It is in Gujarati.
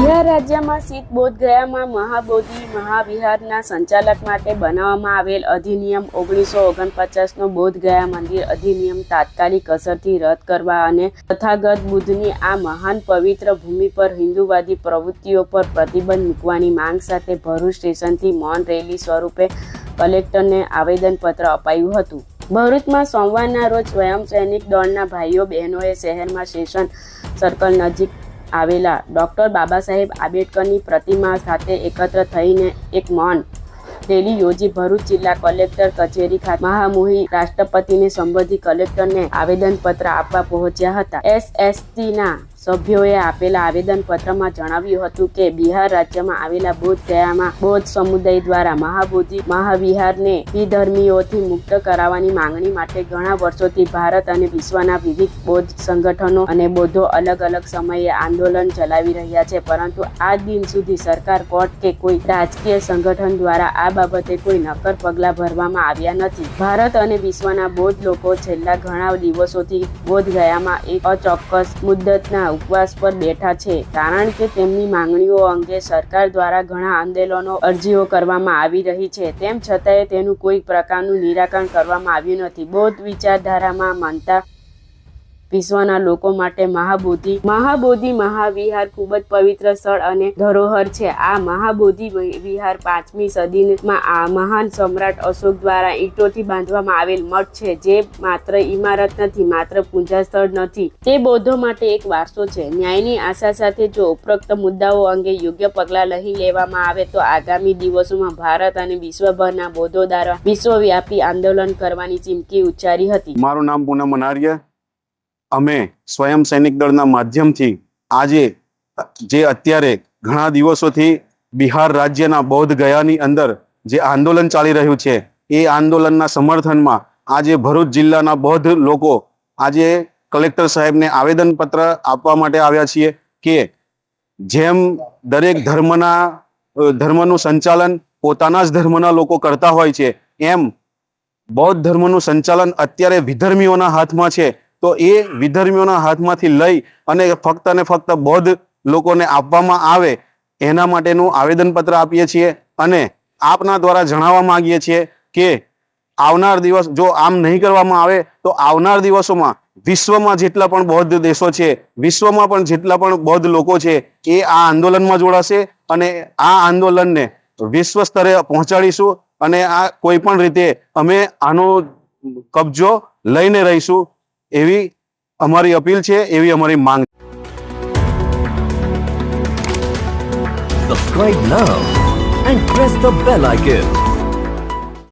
બિહાર રાજ્યમાં સ્થિત બોધગયામાં મહાબોધિ મહાવિહારના સંચાલક માટે બનાવવામાં આવેલ અધિનિયમ ઓગણીસો ઓગણપચાસનો બોધગયા મંદિર અધિનિયમ તાત્કાલિક અસરથી રદ કરવા અને તથાગત બુદ્ધની આ મહાન પવિત્ર ભૂમિ પર હિન્દુવાદી પ્રવૃત્તિઓ પર પ્રતિબંધ મૂકવાની માંગ સાથે ભરૂચ સ્ટેશનથી મૌન રેલી સ્વરૂપે કલેક્ટરને આવેદનપત્ર અપાયું હતું. ભરૂચમાં સોમવારના રોજ સ્વયં સૈનિક દળના ભાઈઓ, બહેનોએ શહેરમાં સ્ટેશન સર્કલ નજીક આવેલા. ડૉક્ટર બાબા સાહેબ આંબેડકરની પ્રતિમા સાથે એકત્ર થઈને એક મૌન રેલી યોજી ભરૂચ જિલ્લા કલેક્ટર કચેરી ખાતે મહામુહી રાષ્ટ્રપતિને સંબોધી કલેક્ટરને આવેદનપત્ર આપવા પહોંચ્યા હતા. એસએસટીના સભ્યોએ આપેલા આવેદનપત્રમાં જણાવ્યું હતું કે બિહાર રાજ્યમાં આવેલા બોધ ગયામાં બૌદ્ધ સમુદાય દ્વારા મહાબોધિ મહાવિહારને વિધર્મીઓથી મુક્ત કરાવવાની માંગણી માટે ઘણા વર્ષોથી ભારત અને વિશ્વના વિવિધ બૌદ્ધ સંગઠનો અને બૌદ્ધો અલગ અલગ સમયે આંદોલન ચલાવી રહ્યા છે. પરંતુ આ દિન સુધી સરકાર કોર્ટ કે કોઈ રાજકીય સંગઠન દ્વારા આ બાબતે કોઈ નક્કર પગલાં ભરવામાં આવ્યા નથી. ભારત અને વિશ્વના બૌદ્ધ લોકો છેલ્લા ઘણા દિવસોથી બોધ ગયામાં એક અચોક્કસ મુદ્દતના ઉપવાસ પર બેઠા છે, કારણ કે તેમની માંગણીઓ અંગે સરકાર દ્વારા ઘણા આંદોલનો અરજીઓ કરવામાં આવી રહી છે. તેમ છતાંય તેનું કોઈ પ્રકારનું નિરાકરણ કરવામાં આવ્યું નથી. બૌદ્ધ વિચારધારામાં માનતા વિશ્વના લોકો માટે મહાબોધિ. મહાબોધિ મહાવિહાર ખૂબ જ પવિત્ર સ્થળ અને ધરોહર છે. આ મહાબોધિ વિહાર પાંચમી સદીમાં આ મહાન સમ્રાટ અશોક દ્વારા ઈંટોથી બાંધવામાં આવેલ મઠ છે, જે માત્ર ઇમારત નથી, માત્ર પૂજા સ્થળ નથી. તે બૌદ્ધો માટે એક વારસો છે. ન્યાયની આશા સાથે જો ઉપરોક્ત મુદ્દાઓ અંગે યોગ્ય પગલાં લઈ લેવામાં આવે, તો આગામી દિવસોમાં ભારત અને વિશ્વભરના બૌદ્ધો દ્વારા વિશ્વવ્યાપી આંદોલન કરવાની ચીમકી ઉચ્ચારી હતી. મારું નામ પૂનમ મનારિયા. અમે સ્વયં સૈનિક દળના માધ્યમથી આજે જે અત્યારે ઘણા દિવસોથી બિહાર રાજ્યના બૌદ્ધ ગયાની અંદર જે આંદોલન ચાલી રહ્યું છે, એ આંદોલનના સમર્થનમાં આજે ભરૂચ જિલ્લાના બૌદ્ધ લોકો આજે કલેક્ટર સાહેબને આવેદનપત્ર આપવા માટે આવ્યા છીએ કે જેમ દરેક ધર્મના ધર્મનું સંચાલન પોતાના જ ધર્મના લોકો કરતા હોય છે, એમ બૌદ્ધ ધર્મનું સંચાલન અત્યારે વિધર્મીઓના હાથમાં છે તો એ વિધર્મીઓના હાથમાંથી લઈ અને ફક્ત ને ફક્ત બૌદ્ધ લોકોને આપવામાં આવે, એના માટેનું આવેદનપત્ર આપીએ છીએ અને આપના દ્વારા જણાવવા માંગીએ છીએ કે આવનાર દિવસ જો આમ નહીં કરવામાં આવે, તો આવનાર દિવસોમાં વિશ્વમાં જેટલા પણ બૌદ્ધ દેશો છે, વિશ્વમાં પણ જેટલા પણ બૌદ્ધ લોકો છે, એ આ આંદોલનમાં જોડાશે અને આ આંદોલનને વિશ્વ સ્તરે પહોંચાડીશું અને આ કોઈ પણ રીતે અમે આનો કબજો લઈને રહીશું એવી અમારી અપીલ છે એવી અમારી માંગ Subscribe now and press the bell icon.